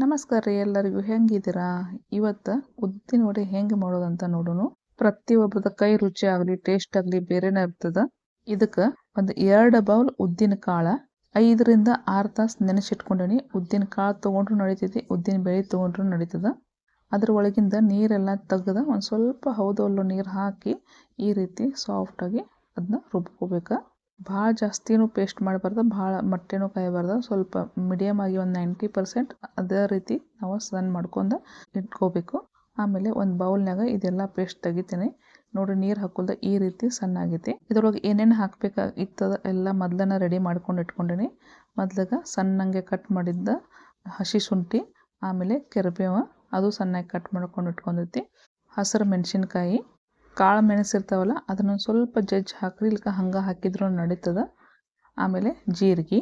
ನಮಸ್ಕಾರ ರೀ ಎಲ್ಲರಿಗೂ. ಹೆಂಗಿದ್ದೀರಾ? ಇವತ್ತು ಉದ್ದಿನ ವಡೆ ಹೆಂಗೆ ಮಾಡೋದಂತ ನೋಡೋಣ ಪ್ರತಿಯೊಬ್ಬರದ ಕೈ ರುಚಿ ಆಗಲಿ ಟೇಸ್ಟ್ ಆಗಲಿ ಬೇರೆನೇ ಇರ್ತದ. ಇದಕ್ಕೆ ಒಂದು ಎರಡು ಬೌಲ್ ಉದ್ದಿನ ಕಾಳ, ಐದರಿಂದ ಆರು ತಾಸು ನೆನೆಸಿಟ್ಕೊಂಡೀನಿ. ಉದ್ದಿನ ಕಾಳು ತೊಗೊಂಡ್ರು ನಡೀತೈತಿ, ಉದ್ದಿನ ಬೆಳೆ ತೊಗೊಂಡ್ರು ನಡೀತದ. ಅದ್ರ ಒಳಗಿಂದ ನೀರೆಲ್ಲ ತೆಗ್ದು ಒಂದು ಸ್ವಲ್ಪ ಹೌದೊಲ್ಲು ನೀರು ಹಾಕಿ ಈ ರೀತಿ ಸಾಫ್ಟಾಗಿ ಅದನ್ನ ರುಬ್ಕೋಬೇಕು. ಭಾಳ ಜಾಸ್ತಿನೂ ಪೇಸ್ಟ್ ಮಾಡಬಾರ್ದು, ಭಾಳ ಮೊಟ್ಟೆನೂ ಕಾಯಬಾರ್ದು. ಸ್ವಲ್ಪ ಮೀಡಿಯಮ್ ಆಗಿ ಒಂದು ನೈಂಟಿ ಪರ್ಸೆಂಟ್ ಅದೇ ರೀತಿ ನಾವು ಸಣ್ಣ ಮಾಡ್ಕೊಂಡು ಇಟ್ಕೋಬೇಕು. ಆಮೇಲೆ ಒಂದು ಬೌಲ್ನಾಗ ಇದೆಲ್ಲ ಪೇಸ್ಟ್ ತೆಗಿತೀನಿ. ನೋಡಿ ನೀರು ಹಾಕೋಲ್ದ ಈ ರೀತಿ ಸಣ್ಣ ಆಗೈತಿ. ಇದ್ರೊಳಗೆ ಏನೇನು ಹಾಕ್ಬೇಕಾಗಿತ್ತದ ಎಲ್ಲ ಮೊದ್ಲನ ರೆಡಿ ಮಾಡ್ಕೊಂಡು ಇಟ್ಕೊಂಡೀನಿ. ಮೊದ್ಲಾಗ ಸಣ್ಣಂಗೆ ಕಟ್ ಮಾಡಿದ್ದ ಹಸಿ ಶುಂಠಿ, ಆಮೇಲೆ ಕೆರಬೇವ, ಅದು ಸಣ್ಣಗೆ ಕಟ್ ಮಾಡ್ಕೊಂಡು ಇಟ್ಕೊಂಡೈತಿ ಹಸಿರು ಮೆಣಸಿನ್ಕಾಯಿ ಕಾಳು ಮೆಣಸಿರ್ತಾವಲ್ಲ ಅದನ್ನು ಸ್ವಲ್ಪ ಜಜ್ಜಿ ಹಾಕ್ರಿ, ಇಲ್ಕ ಹಂಗೆ ಹಾಕಿದ್ರು ನಡೀತದ. ಆಮೇಲೆ ಜೀರಿಗೆ,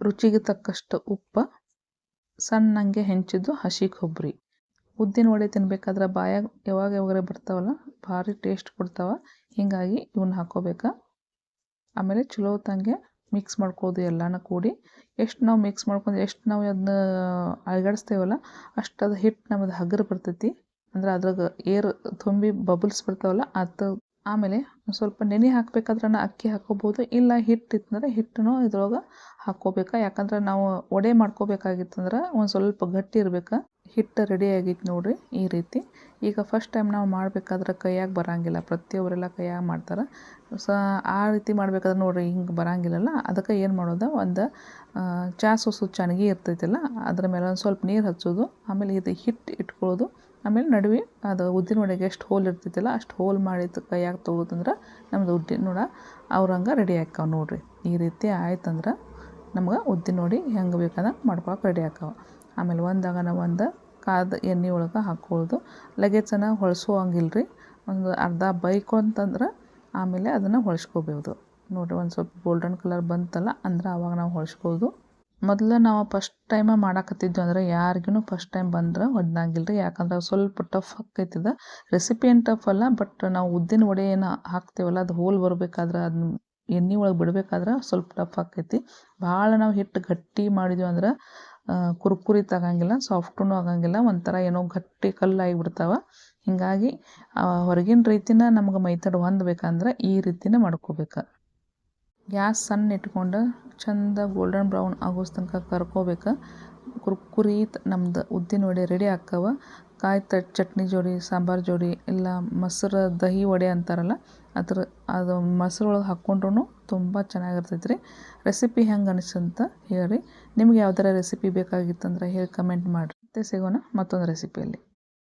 ರುಚಿಗೆ ತಕ್ಕಷ್ಟು ಉಪ್ಪು, ಸಣ್ಣಂಗೆ ಹೆಂಚಿದ್ದು ಹಸಿ ಕೊಬ್ಬರಿ ಉದ್ದಿನ ವಡೆ ತಿನ್ಬೇಕಾದ್ರೆ ಬಾಯಾಗ ಯಾವಾಗ ಯಾವಾಗ ಬರ್ತಾವಲ್ಲ, ಭಾರಿ ಟೇಸ್ಟ್ ಕೊಡ್ತಾವ. ಹೀಗಾಗಿ ಇವನ್ನ ಹಾಕೋಬೇಕು. ಆಮೇಲೆ ಚಲೋ ತಂಗೆ ಮಿಕ್ಸ್ ಮಾಡ್ಕೋದು ಎಲ್ಲನೂ ಕೂಡಿ. ಎಷ್ಟು ನಾವು ಮಿಕ್ಸ್ ಮಾಡ್ಕೊಂಡು ಎಷ್ಟು ನಾವು ಅದನ್ನ ಅಳಗಡಿಸ್ತೇವಲ್ಲ, ಅಷ್ಟು ಅದು ಹಿಟ್ಟು ನಮ್ಮದು ಹಗರು ಬರ್ತೈತಿ. ಅಂದ್ರೆ ಅದ್ರಾಗ ಏರ್ ತುಂಬಿ ಬಬಲ್ಸ್ ಬರ್ತಾವಲ್ಲ ಅದು ಆಮೇಲೆ ಸ್ವಲ್ಪ ನೆನೆ ಹಾಕ್ಬೇಕಾದ್ರೆ ಅಕ್ಕಿ ಹಾಕ್ಕೋಬೋದು ಇಲ್ಲ ಹಿಟ್ಟು ಇತ್ತಂದ್ರೆ ಹಿಟ್ಟನ್ನು ಇದ್ರೊಳಗೆ ಹಾಕ್ಕೋಬೇಕು? ಯಾಕಂದ್ರೆ ನಾವು ವಡೆ ಮಾಡ್ಕೋಬೇಕಾಗಿತ್ತಂದ್ರೆ ಒಂದು ಸ್ವಲ್ಪ ಗಟ್ಟಿ ಇರ್ಬೇಕು. ಹಿಟ್ಟು ರೆಡಿ ಆಗೈತೆ ನೋಡಿರಿ ಈ ರೀತಿ. ಈಗ ಫಸ್ಟ್ ಟೈಮ್ ನಾವು ಮಾಡಬೇಕಾದ್ರೆ ಕೈಯಾಗ ಬರೋಂಗಿಲ್ಲ. ಪ್ರತಿಯೊಬ್ಬರೆಲ್ಲ ಕೈಯಾಗ ಮಾಡ್ತಾರೆ. ಸ ಆ ರೀತಿ ಮಾಡ್ಬೇಕಾದ್ರೆ ನೋಡಿರಿ ಹಿಂಗೆ ಬರೋಂಗಿಲ್ಲಲ್ಲ. ಅದಕ್ಕೆ ಏನು ಮಾಡೋದು? ಒಂದು ಚಾ ಸೋಸು ಚನಗಿ ಇರ್ತೈತಿಲ್ಲ, ಅದ್ರ ಮೇಲೆ ಒಂದು ಸ್ವಲ್ಪ ನೀರು ಹಚ್ಚೋದು. ಆಮೇಲೆ ಇದು ಹಿಟ್ಟು ಇಟ್ಕೊಳ್ಳೋದು. ಆಮೇಲೆ ನಡುವೆ ಅದು ಉದ್ದಿನ ವಡೆಗೆ ಎಷ್ಟು ಹೋಲ್ ಇರ್ತೈತಲ್ಲ, ಅಷ್ಟು ಹೋಲ್ ಮಾಡಿದ್ದು ಕೈಯಾಗ ತೊಗೋತಂದ್ರೆ ನಮ್ದು ಉದ್ದಿನ ನೋಡ ಅವ್ರಂಗೆ ರೆಡಿ ಆಕ್ಕಾವ ನೋಡಿರಿ. ಈ ರೀತಿ ಆಯ್ತಂದ್ರೆ ನಮ್ಗೆ ಉದ್ದಿನ ನೋಡಿ ಹೆಂಗೆ ಬೇಕಾದಂಗೆ ಮಾಡ್ಕೊಳಕ್ಕೆ ರೆಡಿ ಆಕ್ಕಾವ ಆಮೇಲೆ ಒಂದಾಗನ ಒಂದು ಕಾದ ಎಣ್ಣೆ ಒಳಗೆ ಹಾಕ್ಕೊಳ್ಳೋದು ಲಗೇಜನ ಹೊಳಸೋ ರೀ ಒಂದು ಅರ್ಧ ಬೈಕು ಅಂತಂದ್ರೆ ಆಮೇಲೆ ಅದನ್ನು ಹೊಳ್ಸ್ಕೋಬೋದು. ನೋಡಿರಿ ಒಂದು ಸ್ವಲ್ಪ ಗೋಲ್ಡನ್ ಕಲರ್ ಬಂತಲ್ಲ ಅಂದ್ರೆ ಆವಾಗ ನಾವು ಹೊಳ್ಸ್ಬೋದು ಮೊದಲು ನಾವು ಫಸ್ಟ್ ಟೈಮ ಮಾಡಾಕತ್ತಿದ್ವಿ ಅಂದ್ರೆ ಯಾರಿಗೂ ಫಸ್ಟ್ ಟೈಮ್ ಬಂದ್ರೆ ಹೊಡ್ನಂಗಿಲ್ಲ ರೀ ಯಾಕಂದ್ರೆ ಸ್ವಲ್ಪ ಟಫ್ ಆಕೈತಿದ ರೆಸಿಪಿ ಏನು ಟಫ್ ಅಲ್ಲ ಬಟ್ ನಾವು ಉದ್ದಿನ ವಡೆ ಏನು ಹಾಕ್ತೇವಲ್ಲ, ಅದು ಹೋಲ್ ಬರಬೇಕಾದ್ರೆ ಅದನ್ನ ಎಣ್ಣೆ ಒಳಗೆ ಬಿಡಬೇಕಾದ್ರೆ ಸ್ವಲ್ಪ ಟಫ್ ಆಕೈತಿ ಭಾಳ ನಾವು ಹಿಟ್ಟು ಗಟ್ಟಿ ಮಾಡಿದ್ವಿ ಅಂದ್ರೆ ಕುರ್ಕುರಿ ತಗಂಗಿಲ್ಲ ಸಾಫ್ಟೂ ಆಗಂಗಿಲ್ಲ, ಒಂಥರ ಏನೋ ಗಟ್ಟಿ ಕಲ್ಲಾಗಿಬಿಡ್ತಾವೆ. ಹೀಗಾಗಿ ಹೊರಗಿನ ರೀತಿನ ನಮ್ಗೆ ಮೈತಡ್ ಹೊಂದ್ಬೇಕಂದ್ರೆ ಈ ರೀತಿನೇ ಮಾಡ್ಕೋಬೇಕು. ಗ್ಯಾಸ್ ಸಣ್ಣ ಇಟ್ಕೊಂಡು ಚಂದ ಗೋಲ್ಡನ್ ಬ್ರೌನ್ ಆಗೋಸ್ ತನಕ ಕರ್ಕೋಬೇಕು. ಕುರ್ಕುರಿ ನಮ್ದು ಉದ್ದಿನ ವಡೆ ರೆಡಿ ಆಕ್ಕವ ಕಾಯಿ ತ, ಚಟ್ನಿ ಜೋಡಿ, ಸಾಂಬಾರು ಜೋಡಿ, ಇಲ್ಲ ಮೊಸರು ದಹಿ ವಡೆ ಅಂತಾರಲ್ಲ, ಅದ್ರ, ಅದು ಮೊಸರು ಒಳಗೆ ಹಾಕ್ಕೊಂಡ್ರೂ ತುಂಬ ಚೆನ್ನಾಗಿರ್ತೈತೆ ರೀ ರೆಸಿಪಿ ಹೆಂಗೆ ಅನಿಸಂತ ಹೇಳಿ ನಿಮ್ಗೆ ಯಾವ್ದಾರ ರೆಸಿಪಿ ಬೇಕಾಗಿತ್ತಂದ್ರೆ ಹೇಳಿ ಕಮೆಂಟ್ ಮಾಡಿರಿ. ಮತ್ತೆ ಸಿಗೋಣ ಮತ್ತೊಂದು ರೆಸಿಪಿಯಲ್ಲಿ.